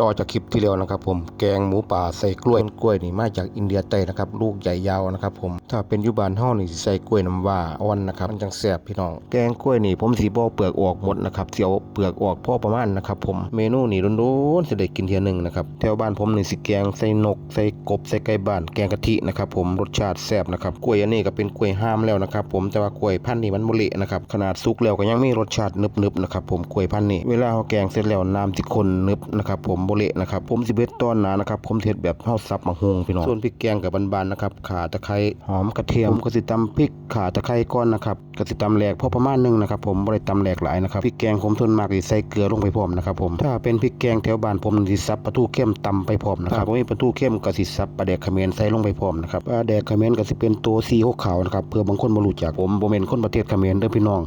ต่อจากคลิปที่แล้วนะครับ ผมแกงหมูป่าใส่กล้วยกล้วยนี่มาจากอินเดียใต้นะครับ ลูกใหญ่ยาวนะครับ ผมถ้าเป็นยุบานห่อนี่ใส่กล้วยน้ำว้าอ่อนนะครับมันจังแซ่บพี่น้องแกงกล้วยนี่ ผมสีบ่เปลือกออกหมดนะครับเสียวเปลือกออกพอประมาณนะครับ ผมเมนูนี่โดนๆสิได้กินเทียหนึ่งนะครับแถวบ้านผมนี่สิแกงใส่นกใส่กบใส่ไก่บ้านแกงกะทินะครับ ผมรสชาติแซ่บนะครับกล้วยอันนี้ก็เป็นกล้วยห้ามแล้วนะครับ ผมแต่ว่ากล้วยพันธุ์นี่มันบ่เละนะครับขนาดสุกแล้วก็ยังมีรสชาตินึบๆนะครับ ผมกล้วยพันธุ์นี่เวลาเฮาแกงเสร็จแล้วน้ำสิข้นนึบนะครับผมบเละนะครับผมสิเบ็ดต้อนหนานะครับผมเฮ็ดแบบเฮาสับมะฮุงพี่น้องส่วนพริกแกงกับบานๆนะครับข่าตะไคร้หอมกระเทียมผมก็สิตำพริกข่าตะไคร้ก่อนนะครับก็สิตำแหลกพอประมาณหนึงนะครับผมบ่ได้ตำแหลกหลายนะครับพริกแกงผมส่วนมากสิใส่เกลือลงไปพร้อมนะครับผมถ้าเป็นพริกแกงแถวบ้านผมสิสับปลาทูเข้มตำไปพร้อมนะครับถ้าบ่มีปลาทูเข้มก็สิสับปลาแดกเขมรใส่ลงไปพร้อมนะครับปลาแดกเขมรก็สิเป็นตัวสีขาวนะครับเพื่อบางคนบ่รู้จักผมบ่แม่นคนประเทศเขมรเด้อพี่น้อง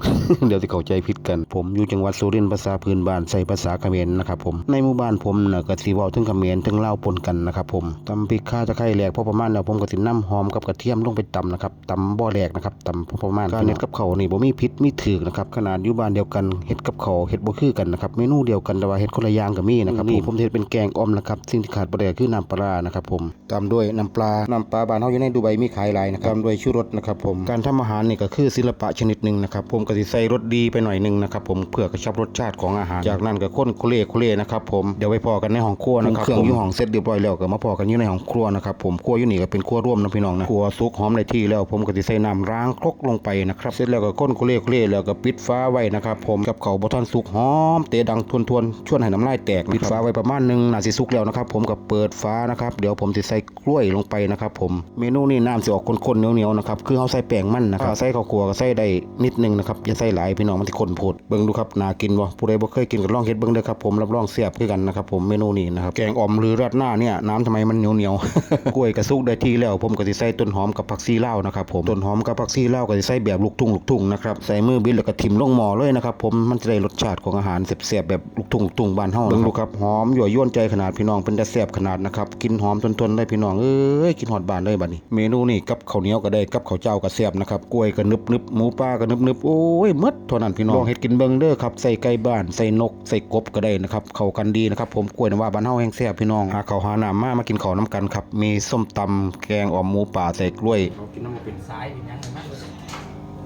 เดี๋ยวสิเข้าใจผิดกัน ผมอยู่จังหวัดสุรินทร์ภาษาพื้นบ้านใส่ภาษาเขมรนะครับผมในหมู่บ้านผมน่ะก็สิเว้าถึงเขมรถึงลาวปนกันนะครับผมตำพริกข่าตะไคร้แหลกพอประมาณแล้วผมก็สินำหอมกับกระเทียมลงไปตำนะครับตำบ่แหลกนะครับตำพอประมาณการเฮ็ดกับข้าวนี่บ่มีพิษมีถือกนะครับขนาดอยู่บ้านเดียวกันเฮ็ดกับข้าวเฮ็ดบ่คือกันนะครับเมนูเดียวกันแต่ว่าเฮ็ดคนละอย่างก็มีนะครับนี่ผมเฮ็ดเป็นแกงอ่อมนะครับสิ่งที่ขาดบ่ได้ก็คือน้ำปลาร้านะครับผมตามด้วยน้ำปลาน้ำปลาบ้านเฮาอยู่ในดูไบมีขายหลายนะครับตามด้วยชูรสนะครับผมการทำอาหารนี่ก็คือศิลปะชนิดหนึ่งนะครับผมก็สิใส่รสดีไปหน่อยหนึงนะครับผมเพื่อกระชับรสชาติของอาหาร จากนั้นก็ข้นโคเล่โคเล่นะครับผมเดี๋ยวไปพอกันในห้องครัวนะครับเครื่องอยู่ห้องเสร็จเรียบร้อยแล้วก็มาพอกันอยู่ในห้องครัวนะครับผมครัวอยู่นี่ก็เป็นครัวร่วมนะพี่น้องนะครัวสุกหอมในที่แล้วผมก็สิใส่น้ำล้างครกลงไปนะครับเสร็จแล้วก็ข้นโคเล่โคเล่แล้วก็ปิดฟ้าไว้นะครับผมกับเขาวบ่ทันสุกหอมเตะดังทวนๆชวนให้น้ำลายแตกปิดฟ้าไว้ประมาณหนึงน่าสิสุกแล้วนะครับผมก็เปิดฟ้านะครับเดี๋ยวผมสิใส่กล้วยลงไปนะครับผมเมนูนี้น้ำสิออกข้นๆเหนียวๆนะครับคือเฮาใส่แป้งมันนะครับใส่ข้าวคั่วก็ใส่ได้นิดนึงนะครับอย่าใส่หลายพี่น้องมันสิข้นโพดเบิ่งดูครับน่ากินบ่ผู้ใดบ่เคยกินก็ลองเฮ็ดเบิ่งเด้อครับผมรับรองแซ่บคือกันนะครับผมเมนูนี้นะครับแกงอ่อมหรือราดหน้าเนี่ยน้ำทำไมมันเหนียวๆกล้วยก็สุกได้ที่แล้ว ผมก็สิใส่ต้นหอมกับผักชีลานะครับผมต้นหอมกับผักชีลาก็สิใส่แบบลูกทุ่งลูกทุ่งนะครับใส่มือบิดแล้วก็ทิ่มลงหม้อเลยนะครับผมมันจะได้รสชาติของอาหารแซ่บๆแบบลูกทุ่งลูกทุ่งบ้านเฮาเบิ่งดูครับหอมยั่วยวนใจขนาดพี่น้องเป็นแต่แซ่บขนาดนะครับกินหอมทนๆได้พี่น้องเอ้ยกินฮอดบานเลยบัดนี้ เมนูนี่กับข้าวเหนียวก็ได้กับข้าวเจ้าก็แซ่บนะครับกล้วยก็นึบๆหมูปลาก็นึบๆโอ้ยมดเท่านั้นพี่น้องลองเฮ็ดกินเบิ่งเด้อครับใส่ไก่บ้านใส่นกใส่กบก็ได้นะครับเข้ากันดีนะครับผมกล้วยน้ำว่าบ้านเฮาแห้งแซ่บพี่น้องหาข้าวหาน้ำมามากินข้าวน้ำกันครับ มีส้มตำแกงอ่อมหมูป่าใส่กล้วยเรากินน้ำมันเป็นสายเป็นหยังไงมั้ง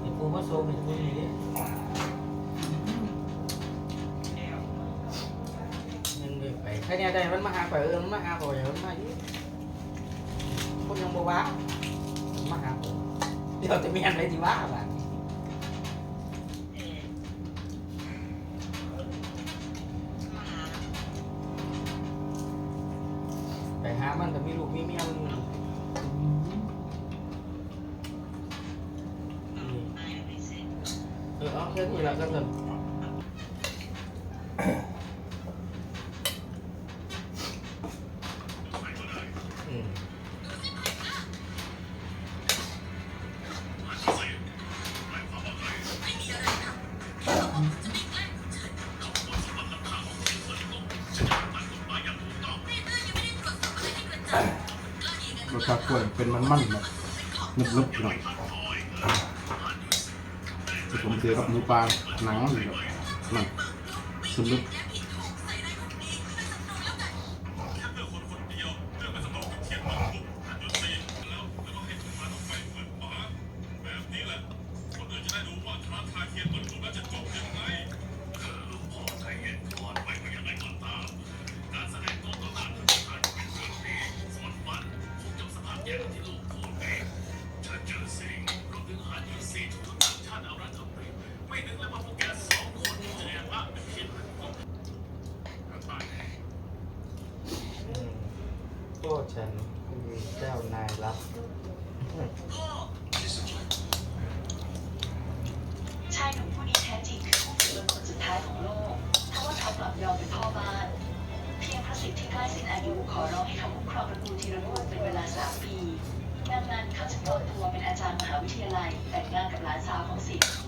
ไอ้กูมาโซ่เป็นกูนี่ยังไม่ไปแค่เนี้ยได้มันมาหาไปเออมันมาหาไปมันมาอยู่คนยังบ่ว่ามาหาผมเดี๋ยวจะมีอะไรที่ว่าบ้าง มันก็มีลูกมีเมียมันนี่เออเอาแค่นี้ละกันเถอะ รสชาติกล้วยเป็นมันมันแบบนึบๆหน่อยที่ผมเสียกับหมูปลาหนังแบบมันนึบอื โทษฉันคือเจ้านายรับชายหนุ่มผู้นี้แท้จริงคือผู้ถือเป็นคนสุดท้ายของโลกถ้าว่าเขากลับยอมเป็นพ่อบ้าน เพียงพระสิทธิ์ที่ใกล้สิ้นอายุขอร้องให้เขาคุ้มครองตระกูลธีรกูลเป็นเวลาสามปีดังนั้นเขาจึงเปิดตัวเป็นอาจารย์มหาวิทยาลัยแต่งงานกับหลานสาวของสิทธิ์